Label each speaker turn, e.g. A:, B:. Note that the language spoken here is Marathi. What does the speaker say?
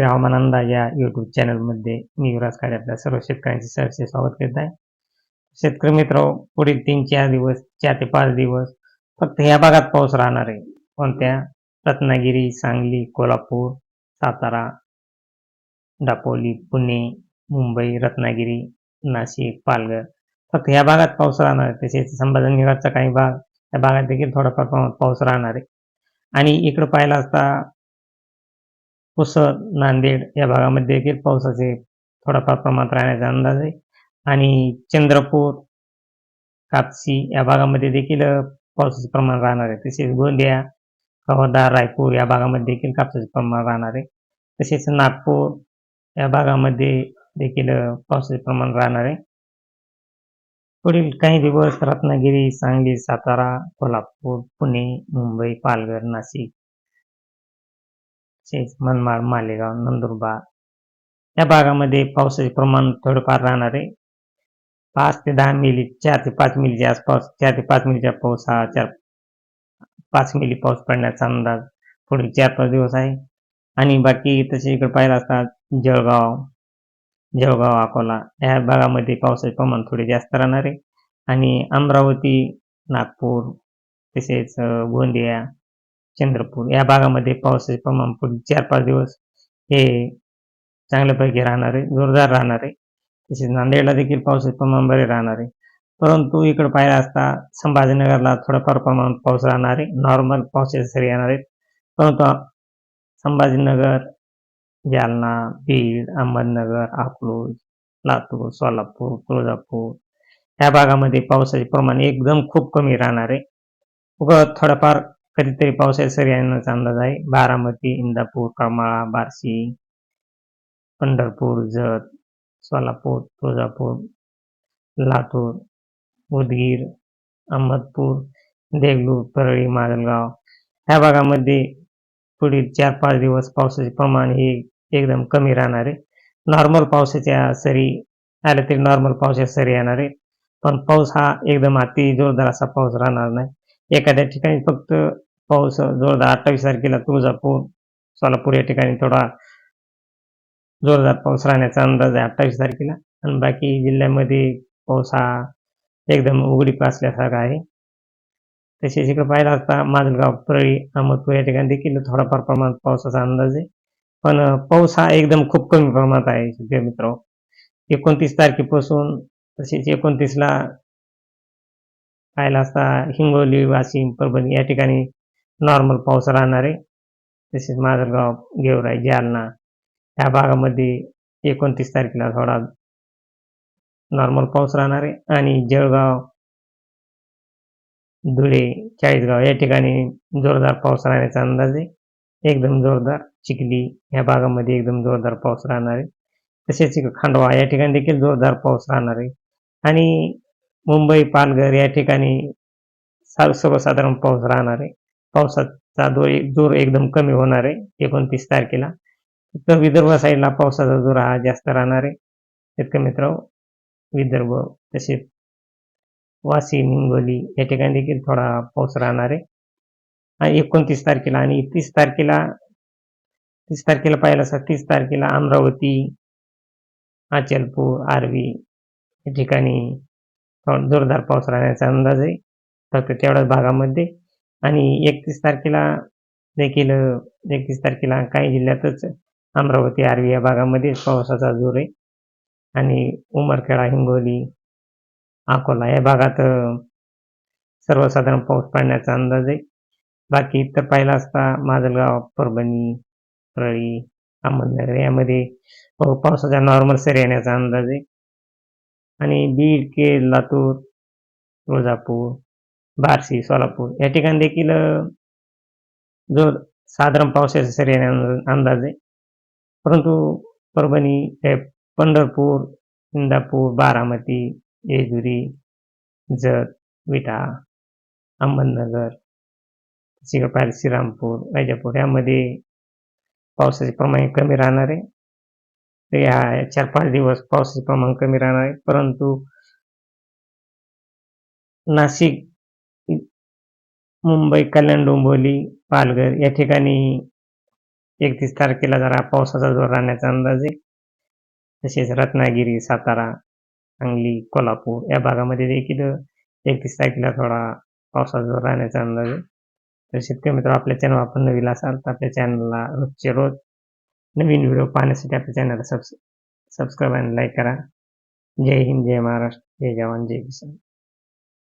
A: शेतकरी हवामान अंदाज या युट्यूब चॅनलमध्ये मी युवराज काळे आपल्या सर्व शेतकऱ्यांचे सरसे स्वागत करीत आहे. शेतकरी मित्र पुढील तीन चार दिवस चार ते पाच दिवस फक्त ह्या भागात पाऊस राहणार आहे. कोणत्या? रत्नागिरी सांगली कोल्हापूर सातारा दापोली पुणे मुंबई रत्नागिरी नाशिक पालघर. फक्त ह्या भागात पाऊस राहणार आहे. तसेच संभाजीनगरचा काही भाग या भागात देखील थोडाफार प्रमाणात पाऊस राहणार आहे. आणि इकडं पाहिला असता पुसद नांदेड या भागामध्ये देखील पावसाचे थोडाफार प्रमाणात राहण्याचा अंदाज आहे. आणि चंद्रपूर कापसी या भागामध्ये देखील पावसाचे प्रमाण राहणार आहे. तसेच गोंदिया कवर्धा रायपूर या भागामध्ये देखील कापसाचे प्रमाण राहणार आहे. तसेच नागपूर या भागामध्ये देखील पावसाचे प्रमाण राहणार आहे. पुढील काही दिवस रत्नागिरी सांगली सातारा कोल्हापूर पुणे मुंबई पालघर नाशिक तसेच मनमाड मालेगाव नंदुरबार. या भागामध्ये पावसाचे प्रमाण थोडंफार राहणार आहे. पाच ते दहा मिली चार ते पाच मिलीच्या आसपास चार ते पाच मिलीच्या पाऊस हा चार पाच मिली पाऊस पडण्याचा अंदाज पुढे चार पाच दिवस आहे. आणि बाकी तसे इकडे पाहिलं असता जळगाव जळगाव अकोला या भागामध्ये पावसाचे प्रमाण थोडे जास्त राहणार आहे. आणि अमरावती नागपूर तसेच गोंदिया चंद्रपूर. या भागामध्ये पावसाचे प्रमाण पुढील चार पाच दिवस हे चांगल्यापैकी राहणार आहे जोरदार राहणार आहे. तसेच नांदेडला देखील पावसाचे प्रमाण बरे राहणार आहे. परंतु इकडे पाहिला असता संभाजीनगरला थोडंफार प्रमाणात पाऊस राहणार आहे. नॉर्मल पावसाचे सरी येणार आहेत. परंतु संभाजीनगर जालना बीड अहमदनगर अकलूज लातूर सोलापूर तुळजापूर या भागामध्ये पावसाचे प्रमाण एकदम खूप कमी राहणार आहे. उगं थोडंफार कधीतरी पावसाच्या सरी येण्याचा अंदाज आहे. बारामती इंदापूर करमाळा बार्शी पंढरपूर जत सोलापूर तुळजापूर लातूर उदगीर अहमदपूर देगलूर परळी माजलगाव. ह्या भागामध्ये पुढील चार पाच दिवस पावसाचे प्रमाण हे एकदम कमी राहणार आहे. नॉर्मल पावसाच्या सरी आल्या तरी नॉर्मल पावसाच्या सरी येणार आहे. पण पाऊस हा एकदम अति जोरदार असा पाऊस राहणार नाही. एखाद्या ठिकाणी फक्त पाऊस जोरदार अठ्ठावीस तारखेला तुळजापूर सोलापूर या ठिकाणी थोडा जोरदार पाऊस राहण्याचा अंदाज आहे अठ्ठावीस तारखेला. आणि बाकी जिल्ह्यामध्ये पाऊस हा एकदम उघडीप असल्यासारखा आहे. तसेच इकडे पाहिला असता माजलगाव परळी अहमदपूर या ठिकाणी देखील थोडाफार प्रमाणात पावसाचा अंदाज आहे. पण पाऊस हा एकदम खूप कमी प्रमाणात आहे शेतकरी मित्र. एकोणतीस तारखेपासून तसेच एकोणतीसला पाहिला असता हिंगोली वाशिम परभणी या ठिकाणी नॉर्मल पाऊस राहणार. आहे तसेच माजलगाव गेवराई जालना ह्या भागामध्ये एकोणतीस तारखेला थोडा नॉर्मल पाऊस राहणार आहे आणि जळगाव धुळे चाळीसगाव या ठिकाणी जोरदार पाऊस राहण्याचा अंदाज आहे. एकदम जोरदार चिखली या भागामध्ये एकदम जोरदार पाऊस राहणार. आहे तसेच खांडवा या ठिकाणी देखील जोरदार पाऊस राहणार. आहे आणि मुंबई पालघर या ठिकाणी सा- सर्वसाधारण पाऊस राहणार. आहे पावसाचा जोर जोर एकदम कमी होणार आहे एकोणतीस तारखेला. तर विदर्भ साईडला पावसाचा जोर हा जास्त राहणार आहे. शेतकरी मित्र विदर्भ तसेच वासी हिंगोली या ठिकाणी देखील थोडा पाऊस राहणार आहे. आणि एकोणतीस तारखेला आणि तीस तारखेला तीस तारखेला पाहिलं असं तीस तारखेला अमरावती अचलपूर आर्वी या ठिकाणी जोरदार पाऊस राहण्याचा अंदाज आहे. फक्त तेवढ्याच भागामध्ये आणि एकतीस तारखेला देखील एकतीस तारखेला काही जिल्ह्यातच अमरावती आर्वी या भागामध्ये पावसाचा जोर आहे. आणि उमरखेडा हिंगोली अकोला या भागात सर्वसाधारण पाऊस पडण्याचा अंदाज आहे. बाकी इतर पाहिला असता माजलगाव परभणी परळी अहमदनगर यामध्ये पावसाचा नॉर्मल सर येण्याचा अंदाज आहे. आणि बीड के लातूर तुळजापूर बार्शी सोलापूर या ठिकाणी देखील जो साधारण पावसाचा सरी अंदाज आहे. परंतु परभणी हे पंढरपूर इंदापूर बारामती येजुरी जत विटा अहमदनगर तिकडे श्रीरामपूर वैजापूर यामध्ये पावसाचे प्रमाण कमी राहणार आहे. तर या चार पाच दिवस पावसाचे प्रमाण कमी राहणार आहे. परंतु नाशिक मुंबई कल्याण डोंबिवली पालघर या ठिकाणी एकतीस तारखेला जरा पावसाचा जोर राहण्याचा अंदाज आहे. तसेच रत्नागिरी सातारा सांगली कोल्हापूर या भागामध्ये देखील एकतीस तारखेला थोडा पावसाचा जोर राहण्याचा अंदाज आहे. तर शेतकरी मित्र आपल्या चॅनल आपण नवीन असाल तर आपल्या चॅनलला रोजचे रोज नवीन व्हिडिओ पाहण्यासाठी आपल्या चॅनलला सबस सबस्क्राईब आणि लाईक करा. जय हिंद जय महाराष्ट्र जय जवान जय किसान.